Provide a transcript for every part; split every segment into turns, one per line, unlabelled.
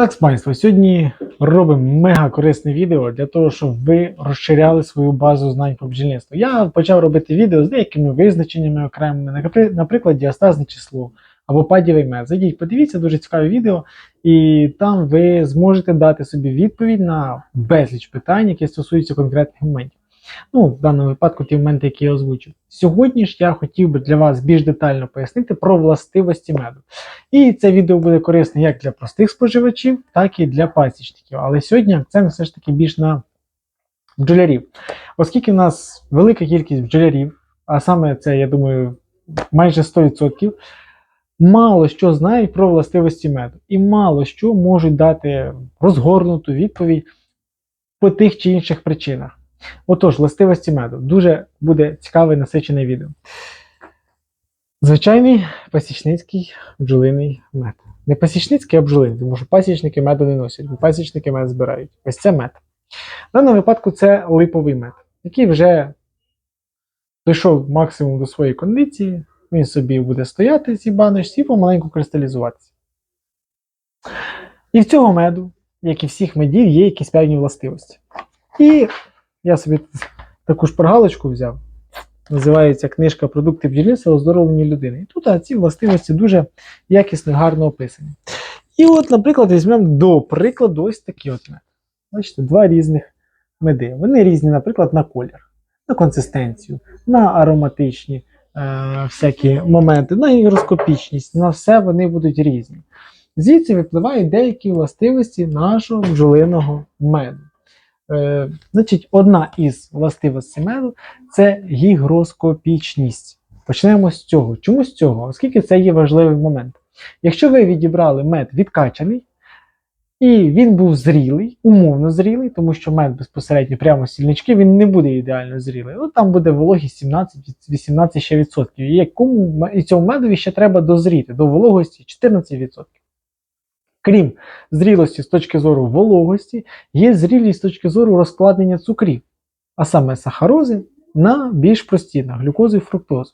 Так, спайство, сьогодні робимо мега корисне відео для того, щоб ви розширяли свою базу знань по бджільництву. Я почав робити відео з деякими визначеннями окремими, наприклад, діастазне число або падівий мед. Зайдіть, подивіться, дуже цікаве відео, і там ви зможете дати собі відповідь на безліч питань, які стосуються конкретних моментів. Ну, в даному випадку ті моменти, які я озвучив. Сьогодні ж я хотів би для вас більш детально пояснити про властивості меду. І це відео буде корисне як для простих споживачів, так і для пасічників. Але сьогодні акцент все ж таки більш на бджолярів. Оскільки в нас велика кількість бджолярів, а саме це, я думаю, майже 100%, мало що знають про властивості меду. І мало що можуть дати розгорнуту відповідь по тих чи інших причинах. Отож, властивості меду. Дуже буде цікаве насичене відео. Звичайний пасічницький бджолиний мед. Не пасічницький, а бджолиний, тому що пасічники меду не носять, пасічники мед збирають. Ось це мед. В даному випадку це липовий мед, який вже дійшов максимум до своєї кондиції. Він собі буде стояти в цій баночці і помаленьку кристалізуватися. І в цього меду, як і всіх медів, є якісь певні властивості. І я собі таку шпаргалочку взяв. Називається книжка Продукти бджільництва оздоровлення людини. І тут ці властивості дуже якісно гарно описані. І от, наприклад, візьмемо до прикладу ось такі от мед. Бачите, два різних меди. Вони різні, наприклад, на колір, на консистенцію, на ароматичні е, всякі моменти, на гігроскопічність, на все вони будуть різні. Звідси випливають деякі властивості нашого бджолиного меду. Е, значить, одна із властивостей меду це гігроскопічність. Почнемо з цього. Чому з цього? Оскільки це є важливий момент. Якщо ви відібрали мед відкачаний, і він був зрілий, умовно зрілий, тому що мед безпосередньо прямо сільнички, він не буде ідеально зрілий. Ну, там буде вологість 17-18 ще відсотків. І якому і цьому медові ще треба дозріти до вологості 14%. Крім зрілості з точки зору вологості, є зрілість з точки зору розкладення цукрів, а саме сахарози на більш прості, на глюкозу і фруктозу.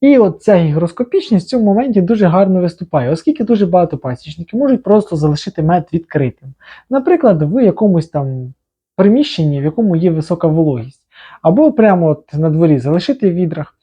І от ця гігроскопічність в цьому моменті дуже гарно виступає, оскільки дуже багато пасічників можуть просто залишити мед відкритим. Наприклад, в якомусь там приміщенні, в якому є висока вологість, або прямо от на дворі залишити в відрах,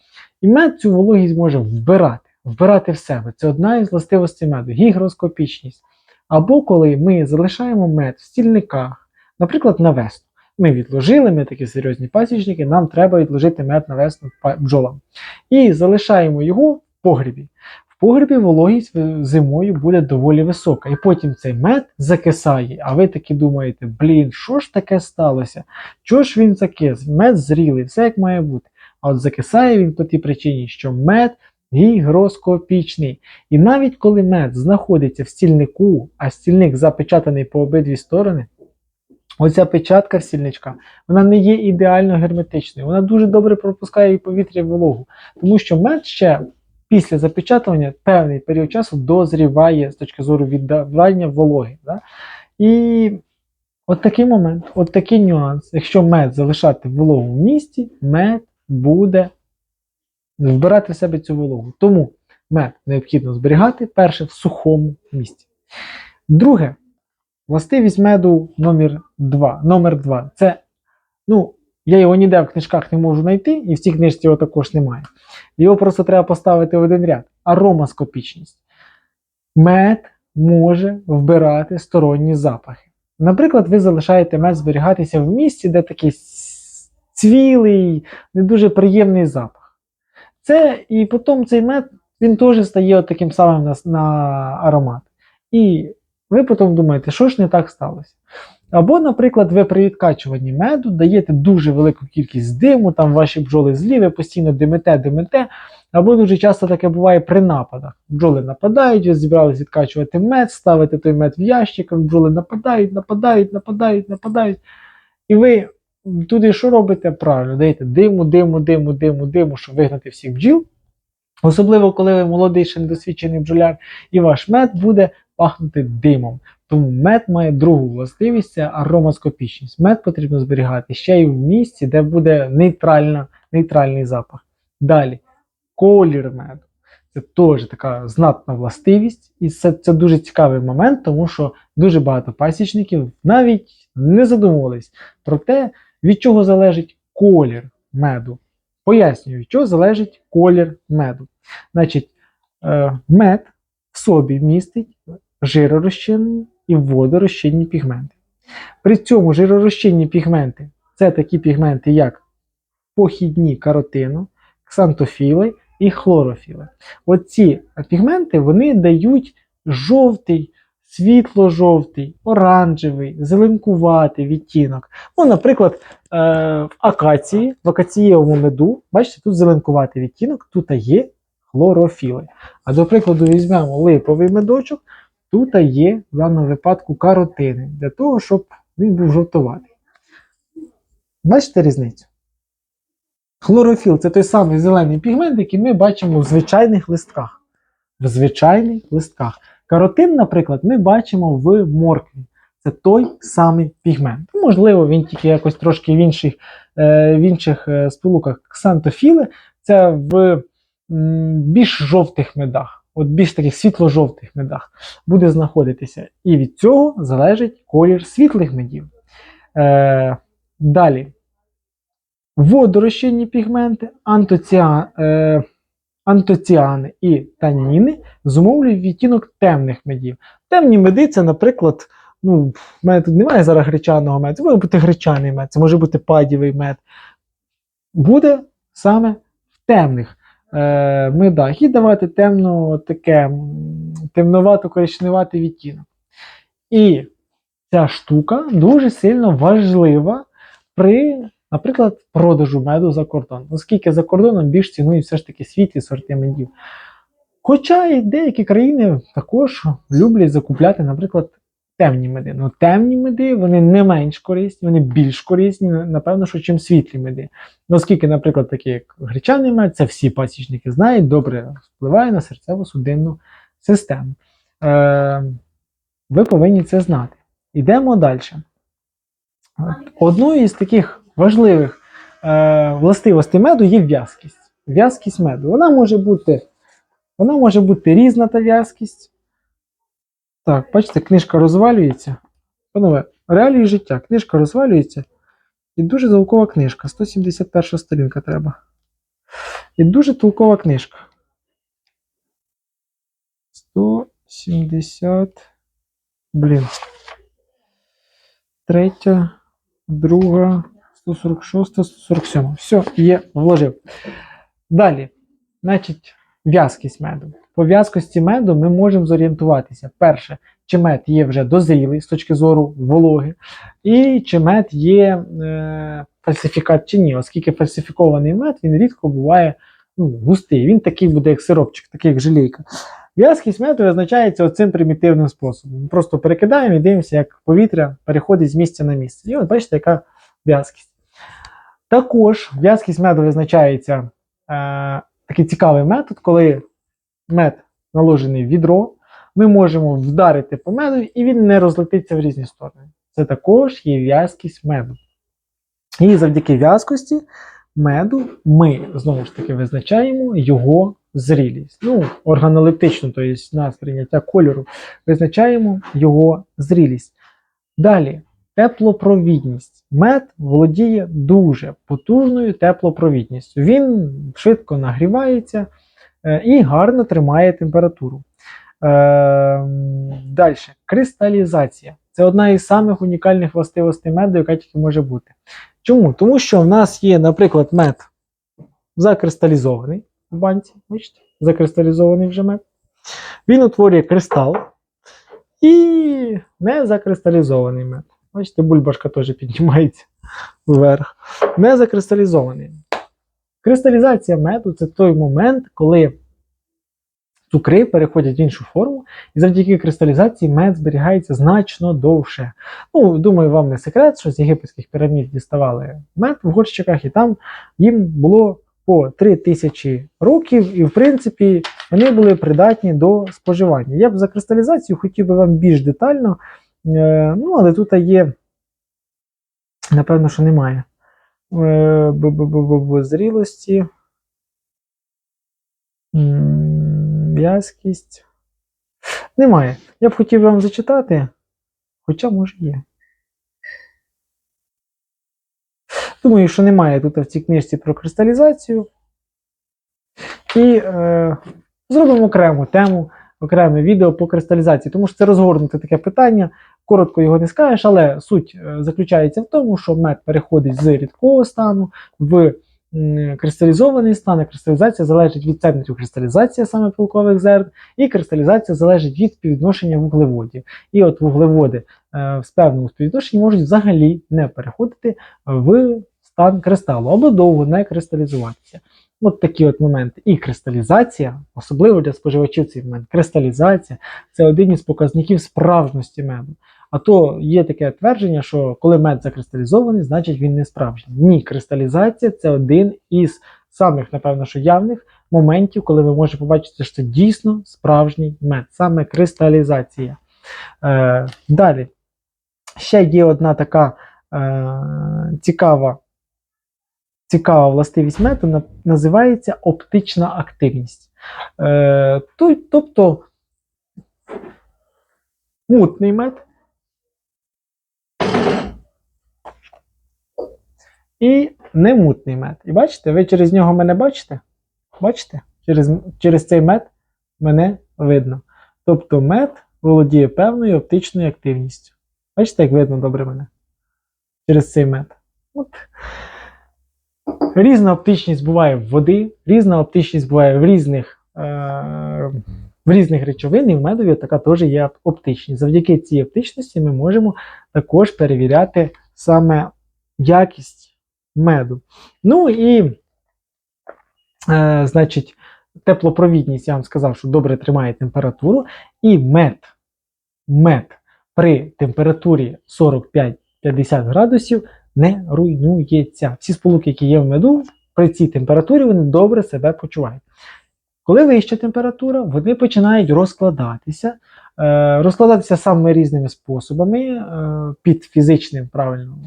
і мед цю вологість може вбирати, вбирати в себе. Це одна із властивостей меду гігроскопічність. Або коли ми залишаємо мед в стільниках, наприклад, на весну. Ми відложили, ми такі серйозні пасічники, нам треба відложити мед на весну бджолам. І залишаємо його в погрібі. В погрібі вологість зимою буде доволі висока. І потім цей мед закисає. А ви таки думаєте, блін, що ж таке сталося? Чого ж він закис? Мед зрілий, все як має бути. А от закисає він по тій причині, що мед гігроскопічний. І навіть коли мед знаходиться в стільнику, а стільник запечатаний по обидві сторони, оця печатка стільничка, вона не є ідеально герметичною, вона дуже добре пропускає і повітря і вологу, тому що мед ще після запечатування певний період часу дозріває з точки зору віддавання вологи. Да? І от такий момент, от такий нюанс. Якщо мед залишати вологу в місці, мед буде вбирати в себе цю вологу. Тому мед необхідно зберігати перше в сухому місці. Друге, властивість меду номер 2. Номер 2 це, ну, я його ніде в книжках не можу знайти, і в цій книжці його також немає. Його просто треба поставити в один ряд. Аромаскопічність. Мед може вбирати сторонні запахи. Наприклад, ви залишаєте мед зберігатися в місці, де такий цвілий, не дуже приємний запах. Це і потім цей мед він теж стає таким самим на, на аромат. І ви потім думаєте, що ж не так сталося. Або, наприклад, ви при відкачуванні меду даєте дуже велику кількість диму, там ваші бджоли злі, ви постійно димите, димите. Або дуже часто таке буває при нападах. Бджоли нападають, ви зібрались відкачувати мед, ставите той мед в ящик, бджоли нападають, нападають, нападають, нападають. І ви туди що робите? Правильно, даєте диму, диму, диму, диму, диму, щоб вигнати всіх бджіл. Особливо, коли ви молодий, ще недосвідчений бджоляр, і ваш мед буде пахнути димом. Тому мед має другу властивість це аромаскопічність. Мед потрібно зберігати ще й в місці, де буде нейтральна, нейтральний запах. Далі, колір меду. це теж така знатна властивість, і це, це дуже цікавий момент, тому що дуже багато пасічників навіть не задумувались про те, від чого залежить колір меду. Пояснюю, від чого залежить колір меду. Значить, е, мед в собі містить жиророзчинні і водорозчинні пігменти. При цьому жиророзчинні пігменти це такі пігменти, як похідні каротину, ксантофіли і хлорофіли. Оці пігменти вони дають жовтий, світло-жовтий, оранжевий, зеленкуватий відтінок. Ну, наприклад, е, в акації, в акацієвому меду, бачите, тут зеленкуватий відтінок, тут є хлорофіли. А до прикладу, візьмемо липовий медочок, тут є в даному випадку каротини, для того, щоб він був жовтуватий. Бачите різницю? Хлорофіл це той самий зелений пігмент, який ми бачимо в звичайних листках. В звичайних листках. Каротин, наприклад, ми бачимо в моркві. Це той самий пігмент. Можливо, він тільки якось трошки в інших, е, в інших е, сполуках ксантофіли. Це в більш жовтих медах, от більш таких світло-жовтих медах буде знаходитися. І від цього залежить колір світлих медів. Е, далі. Водорозчинні пігменти, антоціан, е, антоціани і таніни зумовлюють відтінок темних медів. Темні меди це, наприклад, ну, в мене тут немає зараз гречаного меду, це може бути гречаний мед, це може бути падівий мед. Буде саме в темних е, медах і давати темно, таке м, темновато-коричневатий відтінок. І ця штука дуже сильно важлива при, наприклад, продажу меду за кордон. Оскільки за кордоном більш цінують все ж таки світлі сорти медів. Хоча і деякі країни також люблять закупляти, наприклад, темні меди. Ну, темні меди вони не менш корисні, вони більш корисні, напевно, що чим світлі меди. Ну, оскільки, наприклад, такі як гречаний мед, це всі пасічники знають, добре впливає на серцево-судинну систему. Е, ви повинні це знати. Йдемо далі. Одною із таких важливих е, властивостей меду є в'язкість. В'язкість меду. Вона може бути, вона може бути різна та в'язкість. Так, бачите, книжка розвалюється. Панове, реалії життя. Книжка розвалюється. І дуже толкова книжка. 171 сторінка треба. І дуже толкова книжка. 170. Блін. Третя, друга, 146, 147. Все, є, вложив. Далі. Значить, в'язкість меду. По в'язкості меду ми можемо зорієнтуватися. Перше, чи мед є вже дозрілий з точки зору вологи, і чи мед є е, фальсифікат чи ні, оскільки фальсифікований мед він рідко буває ну, густий. Він такий буде, як сиропчик, такий як желейка. В'язкість меду визначається оцим примітивним способом. Ми просто перекидаємо і дивимося, як повітря переходить з місця на місце. І от бачите, яка в'язкість. Також в'язкість меду визначається е, такий цікавий метод, коли мед наложений в відро, ми можемо вдарити по меду, і він не розлетиться в різні сторони. Це також є в'язкість меду. І завдяки в'язкості меду ми знову ж таки визначаємо його зрілість. Ну, органолептично, тобто на сприйняття кольору, визначаємо його зрілість. Далі, теплопровідність. Мед володіє дуже потужною теплопровідністю. Він швидко нагрівається е, і гарно тримає температуру. Е, Далі, кристалізація. Це одна із самих унікальних властивостей меду, яка тільки може бути. Чому? Тому що в нас є, наприклад, мед закристалізований в банці. Бачите? Закристалізований вже мед. Він утворює кристал і не закристалізований мед. Бачите, бульбашка теж піднімається вверх. Не закристалізований. Кристалізація меду це той момент, коли цукри переходять в іншу форму, і завдяки кристалізації мед зберігається значно довше. Ну, думаю, вам не секрет, що з єгипетських пірамід діставали мед в горщиках, і там їм було по 3000 років, і в принципі вони були придатні до споживання. Я б за кристалізацію хотів би вам більш детально, ну, але тут є, напевно, що немає. Е, Зрілості. В'язкість. Немає. Я б хотів вам зачитати, хоча може є. Думаю, що немає тут в цій книжці про кристалізацію. І е, зробимо окрему тему, окреме відео по кристалізації, тому що це розгорнуте таке питання. Коротко його не скажеш, але суть е, заключається в тому, що мед переходить з рідкого стану в кристалізований стан. а Кристалізація залежить від центрів кристалізації саме пилкових зерн, і кристалізація залежить від співвідношення вуглеводів. І от вуглеводи е, з певному співвідношенні можуть взагалі не переходити в стан кристалу або довго не кристалізуватися. От такі от моменти. І кристалізація, особливо для споживачів цей момент, кристалізація це один із показників справжності меду. А то є таке твердження, що коли мед закристалізований, значить він не справжній. Ні, кристалізація це один із самих, напевно, що явних моментів, коли ви можете побачити, що це дійсно справжній мед, саме кристалізація. Е, далі. Ще є одна така е, цікава, цікава властивість меду, на- називається оптична активність. Е, тобто мутний мед і немутний мед. І бачите, ви через нього мене бачите? Бачите? Через, через цей мед мене видно. Тобто мед володіє певною оптичною активністю. Бачите, як видно добре мене? Через цей мед. От. Різна оптичність буває в води, різна оптичність буває в різних, е, в різних речовин, і в медові така теж є оптичність. Завдяки цій оптичності ми можемо також перевіряти саме якість меду. Ну і, е, значить, теплопровідність, я вам сказав, що добре тримає температуру, і мед, мед при температурі 45-50 градусів не руйнується. Всі сполуки, які є в меду, при цій температурі вони добре себе почувають. Коли вища температура, вони починають розкладатися, е, розкладатися самими різними способами е, під фізичним правильно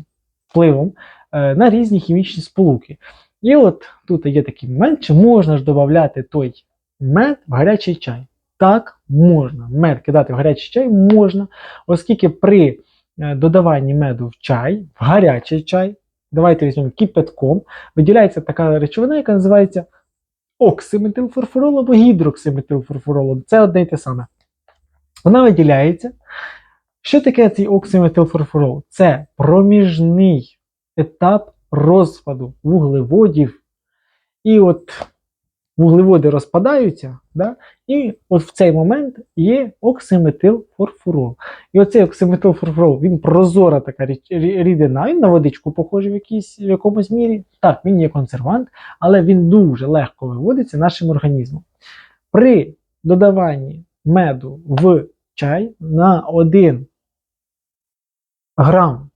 впливом на різні хімічні сполуки. І от тут є такий момент, чи можна ж додати той мед в гарячий чай. Так, можна. Мед кидати в гарячий чай можна, оскільки при е, додаванні меду в чай, в гарячий чай, давайте візьмемо кипятком, виділяється така речовина, яка називається оксиметилфорфорол або гідроксиметилфорфорол. Це одне й те саме. Вона виділяється. Що таке цей оксиметилфорфорол? Це проміжний етап розпаду вуглеводів. І от вуглеводи розпадаються, да? і от в цей момент є оксиметилфорфурол. І оцей оксиметилфорфурол, він прозора така рідина, він на водичку похожий в, якійсь, в якомусь мірі. Так, він є консервант, але він дуже легко виводиться нашим організмом. При додаванні меду в чай на 1 грам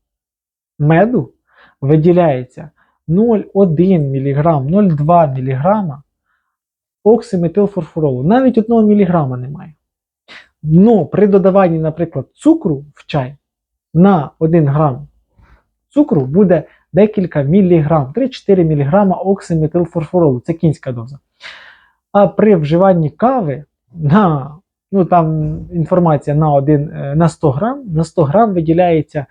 меду виділяється 0,1 мг, 0,2 мг оксиметилфорфуролу. Навіть 1 мг немає. Ну, при додаванні, наприклад, цукру в чай на 1 грам цукру буде декілька міліграм, 3-4 мг оксиметилфорфуролу. Це кінська доза. А при вживанні кави на, ну там інформація на, 1, е, на 100 грам, на 100 грам виділяється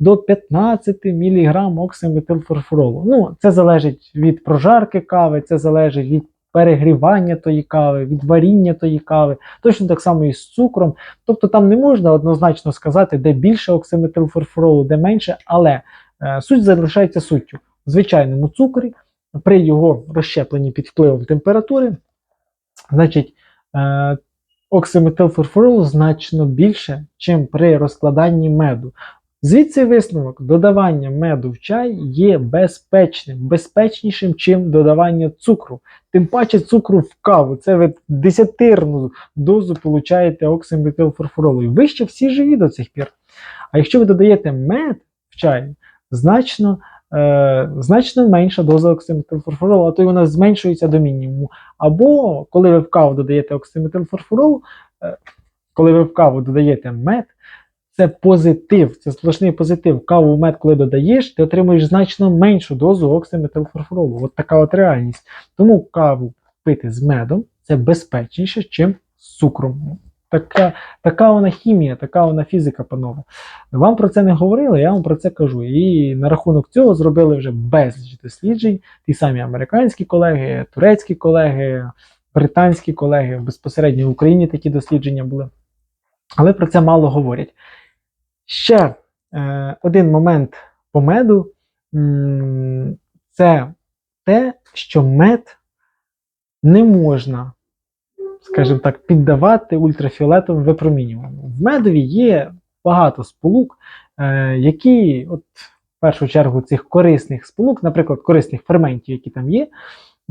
до 15 мг оксиметилфорфуролу. Ну, це залежить від прожарки кави, це залежить від перегрівання тої кави, від варіння тої кави, точно так само і з цукром. Тобто там не можна однозначно сказати, де більше оксиметилфорфуролу, де менше, але е, суть залишається суттю. В звичайному цукрі при його розщепленні під впливом температури, значить, е, оксиметилфорфуролу значно більше, чим при розкладанні меду. Звідси висновок, додавання меду в чай є безпечним, безпечнішим, чим додавання цукру. Тим паче цукру в каву. Це ви десятирну дозу получаєте оксиметилфорфуролу. І ви всі живі до цих пір. А якщо ви додаєте мед в чай, значно, е, значно менша доза оксиметилфорфуролу, а то й вона зменшується до мінімуму. Або коли ви в каву додаєте оксиметилфорфурол, е, коли ви в каву додаєте мед, це позитив, це сплошний позитив. Каву в мед, коли додаєш, ти отримуєш значно меншу дозу оксиметилфорфуролу. От така от реальність. Тому каву пити з медом це безпечніше, чим цукром. Така, така вона хімія, така вона фізика, панове. Вам про це не говорили, я вам про це кажу. І на рахунок цього зробили вже безліч досліджень. Ті самі американські колеги, турецькі колеги, британські колеги, безпосередньо в Україні такі дослідження були. Але про це мало говорять. Ще е, один момент по меду це те, що мед не можна, скажімо так, піддавати ультрафіолетовим випромінюванню. В медові є багато сполук, е, які, от, в першу чергу, цих корисних сполук, наприклад, корисних ферментів, які там є.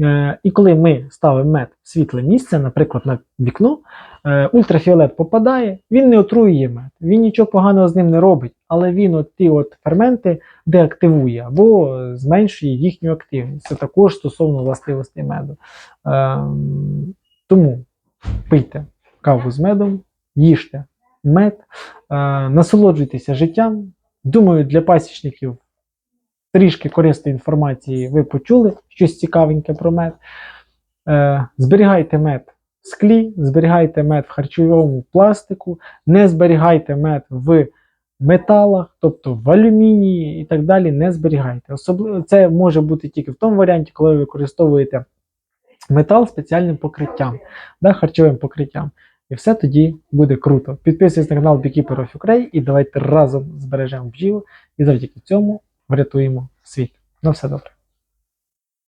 Е, і коли ми ставимо мед в світле місце, наприклад, на вікно, е, ультрафіолет попадає, він не отруює мед, він нічого поганого з ним не робить, але він от ті от ферменти деактивує або зменшує їхню активність. Це також стосовно властивостей меду. Ем, тому пийте каву з медом, їжте мед, е, насолоджуйтеся життям. Думаю, для пасічників трішки корисної інформації ви почули щось цікавеньке про мед. Е, зберігайте мед в склі, зберігайте мед в харчовому пластику, не зберігайте мед в металах, тобто в алюмінії і так далі, не зберігайте. Особливо це може бути тільки в тому варіанті, коли ви використовуєте метал спеціальним покриттям, да, харчовим покриттям. І все тоді буде круто. Підписуйтесь на канал Beekeeper of Ukraine і давайте разом збережемо бджіл і завдяки цьому врятуємо світ. На все добре.